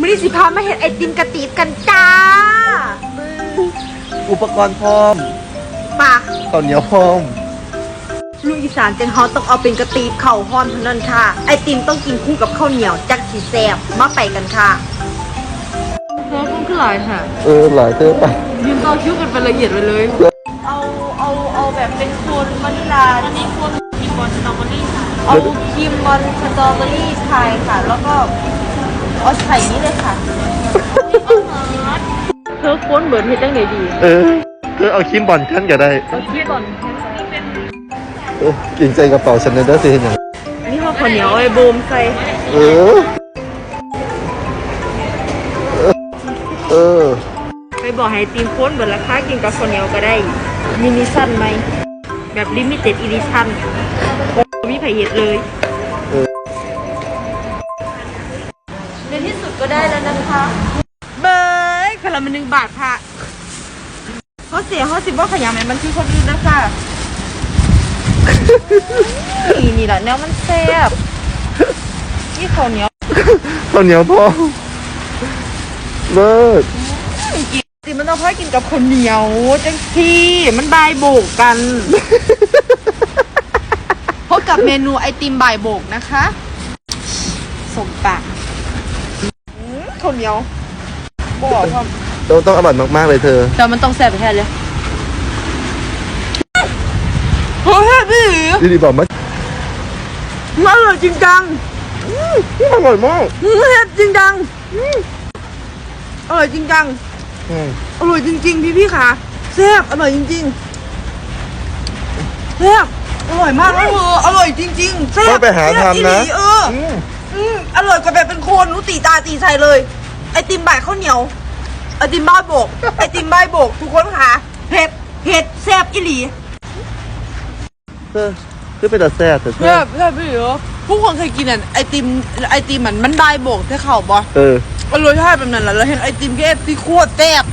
มื้อนี้สิพามาเห็ดไอติมกระตีบกันจ้าอุปกรณ์พร้อมมาข้าวเหนียวพร้อม ลูกอีสานจังเฮาต้องเอาเป็นกระตีบเข่าฮ้อนเท่านั้นค่ะ ไอติมต้องกินคู่กับข้าวเหนียวจักสีแซ่บมาไปกันค่ะเพราะมันคือหลายค่ะ เออหลายเตอร์ไปยืมต่อคิวกันเป็นละเอียดไปเลย เอาเอาเอาแบบเป็นโคนวานิลาอันนี้โคนครีมบอลสตรอเบอรี่ค่ะ เอาครีมบอลสตรอเบอรี่ไทยค่ะ แล้วก็ เอาใส่นี้เลยค่ะเธอค้นเบิร์ดเฮ็ดได้ไงดีเออเธอเอาคิมบอลขั้นก็ได้เราคิดก่อนเออเก่งใจกระเป๋าฉันเลยเด้อสิเห็นอย่างนี่ข้าวข้าวเหนียวไอ้บูมใส่เออ เออ ไปบอกให้ทีมค้นเบิร์ดราคากินกับข้าวเหนียวก็ได้มินิชั่นไหมแบบลิมิเต็ดอีดิชั่นมีไผเฮ็ดเลย ที่สุดก็ได้แล้วนะคะ เบยคาราเมลหนึ่งบาทค่ะเขาเสียเขาสิบ่ขยำให้มันคือคนอื่นนะคะนี่นี่แหละแนวมันแซ่บนี่ข้าวเหนียวข้าวเหนียวพร้อมเลิศสิมันต้องค่อยกินกับข้าวเหนียวจังที่มันบายโบกกันพบกับเมนูไอติมบายโบกนะคะสมปากอื้อ ข้าวเหนียวบอกพร้อมต้องต้องอร่อยมากๆเลยเธอ แต่มันต้องแซ่บไปแค่เลยเฮ้ยพี่ดีดีบอกมามันอร่อยจริงจังอร่อยมากอื้อเผ็ดจริงจังอื้ออร่อยจริงจัง อืมอร่อยจริง ๆ พี่พี่ค่ะแซ่บอร่อยจริงๆแซ่บอร่อยมากแล้วเอออร่อยจริงๆแซ่บต้องไปหาทำนะแซ่บอีหลีเออมอืม อร่อยกว่าแบบเป็นโคนรู้ตีตาตีใจเลย ไอติมบ่ายข้าวเหนียว ไอติมบ้ายโบก ไอติมบ้ายโบก ทุกคนค่ะเผ็ดเผ็ดแซ่บอีหลีเธอคือเป็นตาแซ่บแต่เธแซ่อบแซ่บพี่เหรอผู้คนเคยกินอะไอติมไอติมมันมันบ้ายโบกที่เขาบ่เอออร่อยใช่แบบนั้นแหละแล้วเห็นไอติมแค่ที่โคตรแซ่บ